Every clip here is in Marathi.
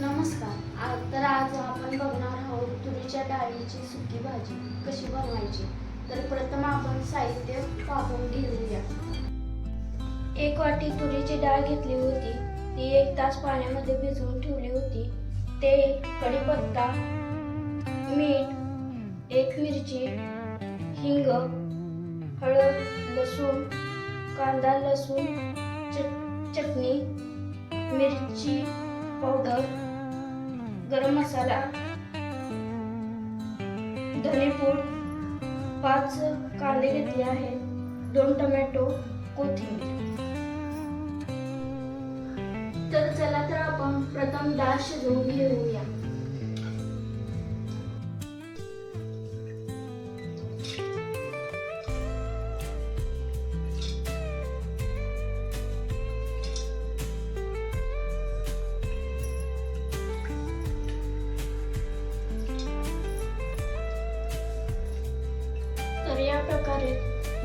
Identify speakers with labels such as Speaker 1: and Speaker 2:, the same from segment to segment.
Speaker 1: नमस्कार. तर आज आपण बघणार आहोत तुरीच्या डाळीची सुकी भाजी कशी बनवायची? तर प्रथम आपण साहित्य पाहून घेऊया. एक वाटी तुरीची डाळ घेतली होती. ती एक तास पाण्यामध्ये भिजवून ठेवली होती. ते कढीपत्ता मीठ एक मिरची हिंग हळद लसूण कांदा लसूण चट चटणी मिरची पावडर गरम मसाला धनेपूड पाच कांदे घेतले आहेत दोन टोमॅटो कोथिंबीर. तर चला तर आपण प्रथम डाळ शिजवून घेऊया.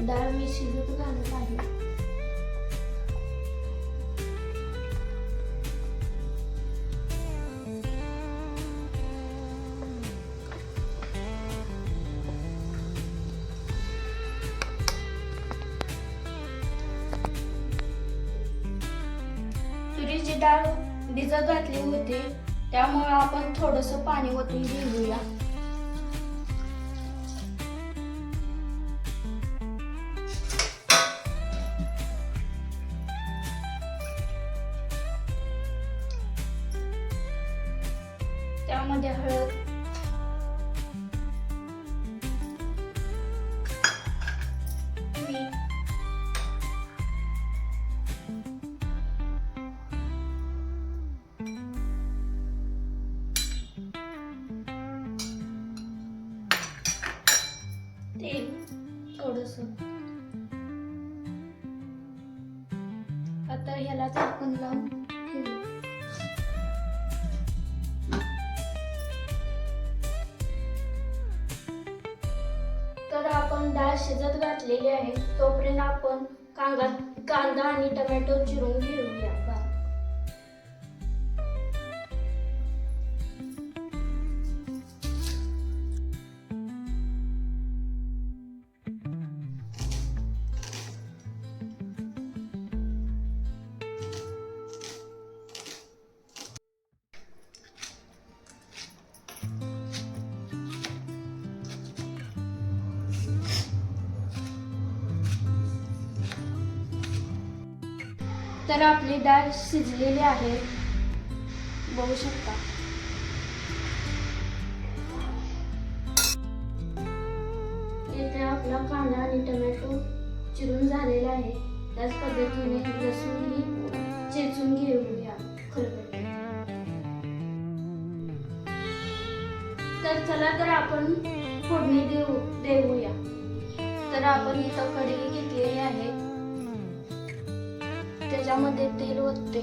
Speaker 1: डाळ मी शिजत घालत आहे तुरीची डाळ भिजत घातली होती त्यामुळे आपण थोडस पाणी ओतून घेऊया. त्यामध्ये हळद. तेल थोडस. आता ह्याला झाकून लावून डाळ शिजत घातलेली आहे तोपर्यंत आपण कांदा कांदा आणि टमॅटो चिरून घेऊया. तर आपली डाळ शिजलेली आहे. बघू शकता. इथे आपला कांदा आणि टोमॅटो चिरून झालेला आहे. त्याच पद्धतीने लसूणही चेचून घेऊया खलबत्त्यात तर चला तर आपण फोडणी देऊ देऊया. तर आपण इथं कढई घेतलेली आहे. त्याच्यामध्ये तेल ओतते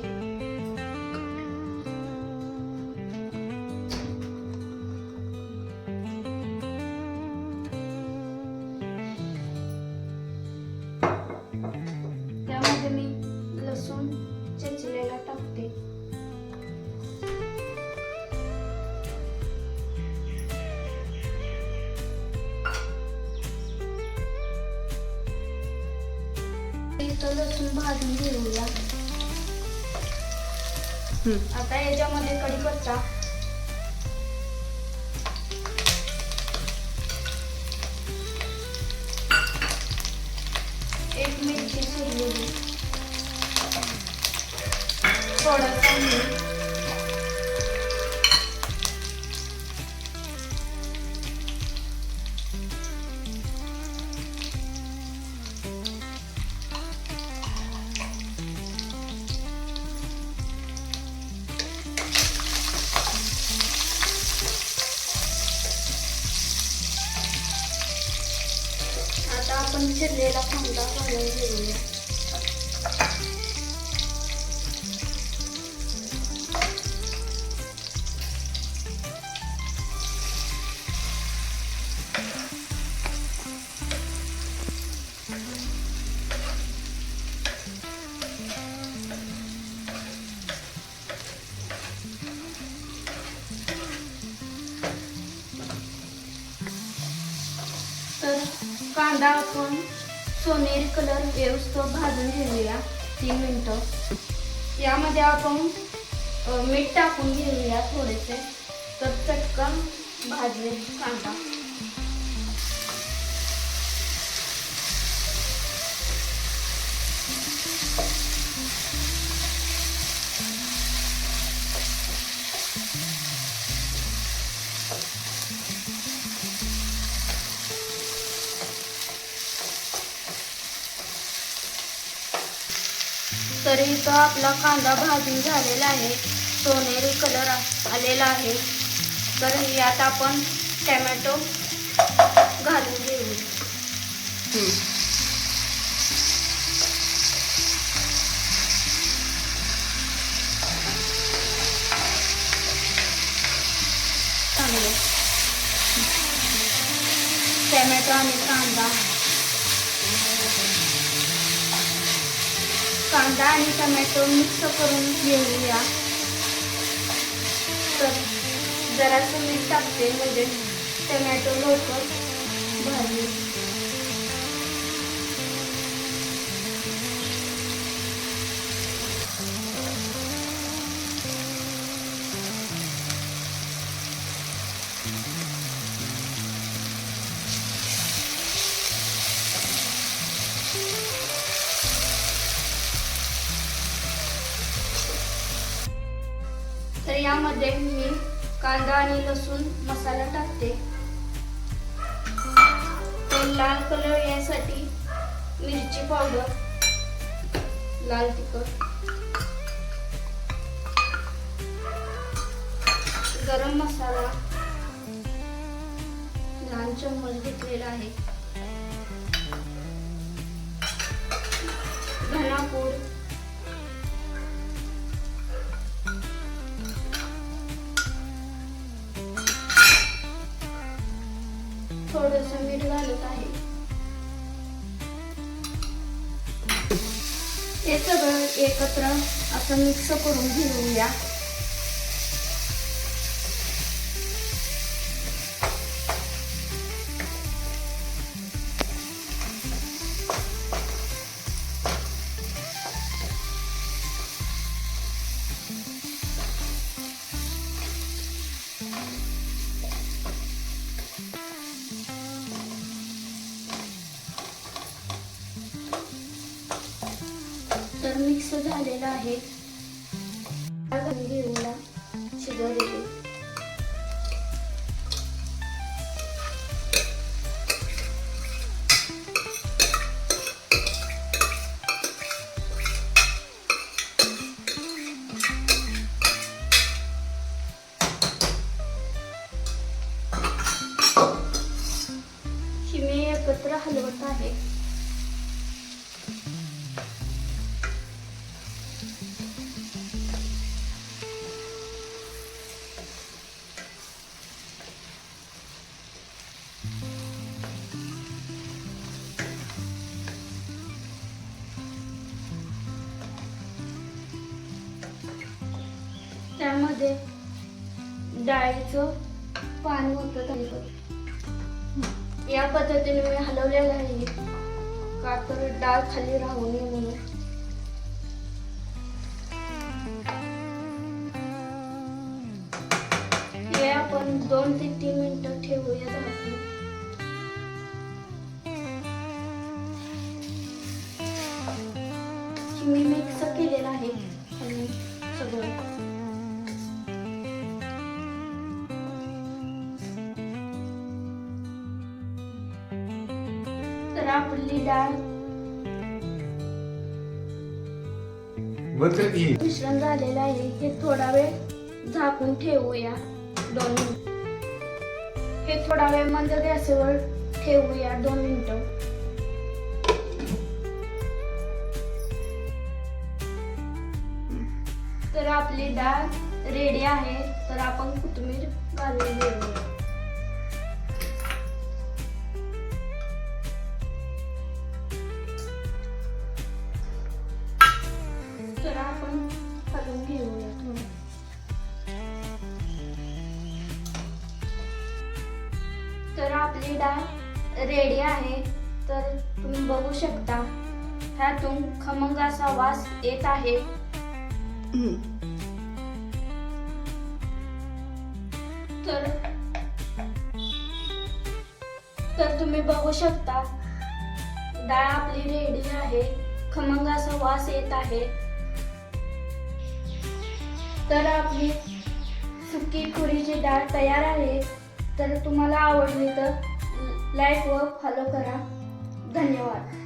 Speaker 1: भाजून घेऊया आता याच्यामध्ये कढीपत्ता एक मिरची चिरलेली थोडा 嗯，关大葱。सोनेरी कलर व्यवस्थित भाजून घेऊया. तीन मिनटं. यामध्ये आपण मीठ टाकून घेऊया थोडेसे. तर चटकन भाजले कांदा. तर इथं आपला कांदा भाजून झालेला आहे. सोनेरी कलर आलेला आहे. तर यात आपण टॅमॅटो घालून घेऊ. टॅमॅटो आणि कांदा. कांदा आणि टमॅटो मिक्स करून घेऊया. तर जरासं मीठ टाकते म्हणजे टमॅटो लवकर भाजी यामध्ये मी कांदा आणि लसूण मसाला टाकते. तर लाल कलर यासाठी मिरची पावडर लाल तिखट. गरम मसाला लहान चम्मच घेतलेला आहे. धनापूर थोडस मीठ घालत आहे. हे सगळं एकत्र असं मिक्स करून घेऊया. मिक्स झालेलं आहे. डाळ घालून घेऊया शिजवलेली ही मी एकत्र हलवत आहे. त्यामध्ये डाळीचं पाणी होतं या पद्धतीने मी हलवलेलं आहे. का तर डाळ खाली राहू नये म्हणून. आपण दोन ते तीन मिनिटं ठेवूया मी मिक्स केलेलं आहे आणि सगळं. तर आपली डाळ मिश्रण झालेलं आहे. हे थोडा वेळ झाकून ठेवूया. दोन मिनिट. हे थोडा वेळ मंद गॅसवर ठेवूया. दोन मिनिटं. तर आपली डाळ रेडी आहे. तर आपण कोथिंबीर घालून घेऊया. घेऊया थोडं तर आपली डाळ रेडी आहे. तर तुम्ही बघू शकता ह्यातून खमंग असा वास येत आहे. तर तर तुम्ही बघू शकता डाळ आपली रेडी आहे. खमंग असा वास येत आहे. तर आपली सुकी खुरीची डाळ तयार आहे. तर तुम्हाला आवडली तर लाईक व फॉलो करा. धन्यवाद.